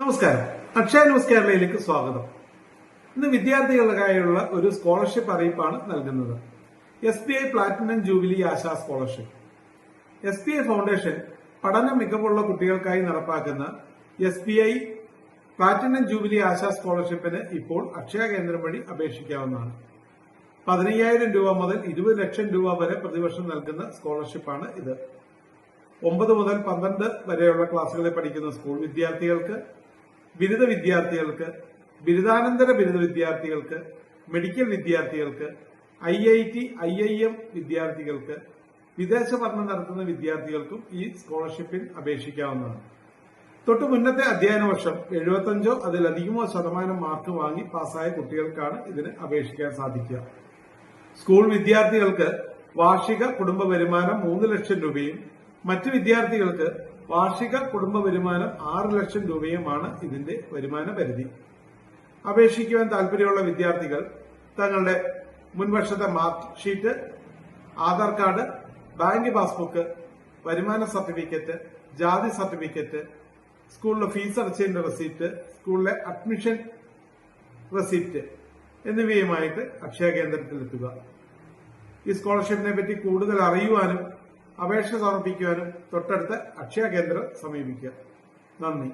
നമസ്കാരം. അക്ഷയ ന്യൂസ് കേരളയിലേക്ക് സ്വാഗതം. ഇന്ന് വിദ്യാർത്ഥികൾക്കായുള്ള ഒരു സ്കോളർഷിപ്പ് അറിയിപ്പാണ് നൽകുന്നത്. S B I platinum jubilee Asha scholarship. S B I foundation പഠന മികവുള്ള കുട്ടികൾക്കായി നടപ്പാക്കുന്ന S B I platinum jubilee Asha സ്കോളർഷിപ്പിന് ഇപ്പോൾ അക്ഷയ കേന്ദ്രം വഴി അപേക്ഷിക്കാവുന്നതാണ്. പതിനയ്യായിരം രൂപ മുതൽ ഇരുപത് ലക്ഷം രൂപ വരെ പ്രതിവർഷം നൽകുന്ന സ്കോളർഷിപ്പാണ് ഇത്. ഒമ്പത് മുതൽ പന്ത്രണ്ട് വരെയുള്ള ക്ലാസ്സുകളിൽ പഠിക്കുന്ന സ്കൂൾ വിദ്യാർത്ഥികൾക്ക് ബിരുദ വിദ്യാർത്ഥികൾക്ക് ബിരുദാനന്തര ബിരുദ വിദ്യാർത്ഥികൾക്ക് മെഡിക്കൽ വിദ്യാർത്ഥികൾക്ക് I I T I I M വിദ്യാർത്ഥികൾക്ക് വിദേശ പഠനം നടത്തുന്ന വിദ്യാർത്ഥികൾക്കും ഈ സ്കോളർഷിപ്പിൽ അപേക്ഷിക്കാവുന്നതാണ്. തൊട്ടു മുന്നത്തെ അധ്യയന വർഷം എഴുപത്തഞ്ചോ അതിലധികമോ ശതമാനം മാർക്ക് വാങ്ങി പാസ്സായ കുട്ടികൾക്കാണ് ഇതിന് അപേക്ഷിക്കാൻ സാധിക്കുക. സ്കൂൾ വിദ്യാർത്ഥികൾക്ക് വാർഷിക കുടുംബ വരുമാനം മൂന്ന് ലക്ഷം രൂപയും മറ്റ് വിദ്യാർത്ഥികൾക്ക് വാർഷിക കുടുംബ വരുമാനം ആറ് ലക്ഷം രൂപയുമാണ് ഇതിന്റെ വരുമാന പരിധി. അപേക്ഷിക്കുവാൻ താല്പര്യമുള്ള വിദ്യാർത്ഥികൾ തങ്ങളുടെ മുൻവർഷത്തെ mark sheet Aadhaar card bank passbook വരുമാന സർട്ടിഫിക്കറ്റ് ജാതി സർട്ടിഫിക്കറ്റ് സ്കൂളിലെ ഫീസ് അടച്ചതിന്റെ റെസീപ്റ്റ് സ്കൂളിലെ അഡ്മിഷൻ റെസീപ്റ്റ് എന്നിവയുമായിട്ട് അക്ഷയ കേന്ദ്രത്തിലെത്തുക. ഈ സ്കോളർഷിപ്പിനെ പറ്റി കൂടുതൽ അറിയുവാനും അപേക്ഷ സമർപ്പിക്കുവാനും തൊട്ടടുത്ത അക്ഷയ കേന്ദ്രം സമീപിക്കുക. നന്ദി.